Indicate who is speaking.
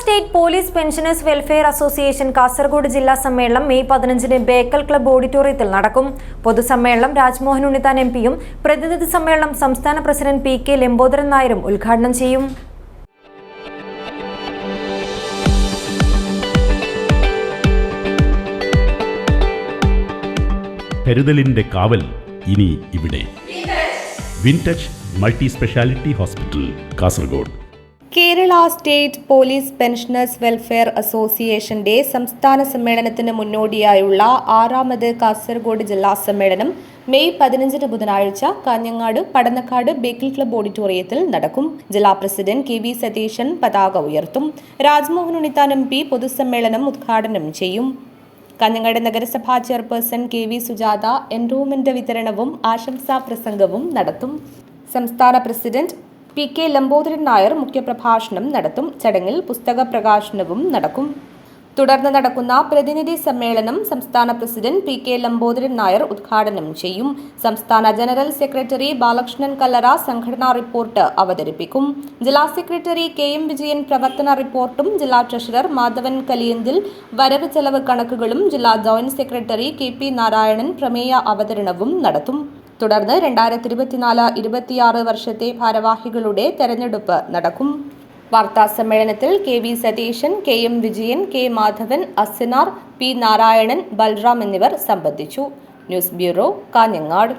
Speaker 1: State police pensioners welfare association Kasaragod ജില്ലാ സമ്മേളനം May പതിനഞ്ചിന് ബേക്കൽ ക്ലബ് ഓഡിറ്റോറിയത്തിൽ നടക്കും. പൊതുസമ്മേളനം രാജ്മോഹൻ ഉണ്ണിത്താൻ എം പിയും പ്രതിനിധി സമ്മേളനം സംസ്ഥാന പ്രസിഡന്റ് പി കെ ലംബോദരൻ നായരും ഉദ്ഘാടനം ചെയ്യും.
Speaker 2: കരുതലിന്റെ കാവൽ ഇനി ഇവിടെ. Wintouch multi speciality hospital Kasaragod.
Speaker 3: Kerala state police pensioners welfare അസോസിയേഷന്റെ സംസ്ഥാന സമ്മേളനത്തിന് മുന്നോടിയായുള്ള ആറാമത് കാസർഗോഡ് ജില്ലാ സമ്മേളനം മെയ് പതിനഞ്ചിന് ബുധനാഴ്ച കാഞ്ഞങ്ങാട് പടന്നക്കാട് ബേക്കിൽ ക്ലബ് ഓഡിറ്റോറിയത്തിൽ നടക്കും. ജില്ലാ പ്രസിഡന്റ് കെ വി സതീശൻ പതാക ഉയർത്തും. രാജ്മോഹൻ ഉണ്ണിത്താൻ എം പി പൊതുസമ്മേളനം ഉദ്ഘാടനം ചെയ്യും. കാഞ്ഞങ്ങാട് നഗരസഭാ ചെയർപേഴ്സൺ കെ വി സുജാത എൻറോമെന്റ് വിതരണവും ആശംസാ പ്രസംഗവും നടത്തും. സംസ്ഥാന president P K Lambodaran Nair മുഖ്യപ്രഭാഷണം നടത്തും. ചടങ്ങിൽ പുസ്തക പ്രകാശനവും നടക്കും. തുടർന്ന് നടക്കുന്ന പ്രതിനിധി സമ്മേളനം സംസ്ഥാന president P K Lambodaran Nair ഉദ്ഘാടനം ചെയ്യും. സംസ്ഥാന ജനറൽ സെക്രട്ടറി ബാലകൃഷ്ണൻ കല്ലറ സംഘടനാ റിപ്പോർട്ട് അവതരിപ്പിക്കും. ജില്ലാ സെക്രട്ടറി കെ എം വിജയൻ പ്രവർത്തന റിപ്പോർട്ടും ജില്ലാ ട്രഷറർ മാധവൻ കലിയന്തിൽ വരവ് ചെലവ് കണക്കുകളും ജില്ലാ joint secretary K P Narayanan പ്രമേയ അവതരണവും നടത്തും. തുടർന്ന് രണ്ടായിരത്തി ഇരുപത്തിനാല് ഇരുപത്തിയാറ് വർഷത്തെ ഭാരവാഹികളുടെ തെരഞ്ഞെടുപ്പ് നടക്കും. വാർത്താ സമ്മേളനത്തിൽ K V Satheesan K M Vijayan K Madhavan Asinar P Narayanan Balram എന്നിവർ സംബന്ധിച്ചു. News bureau Kanhangad.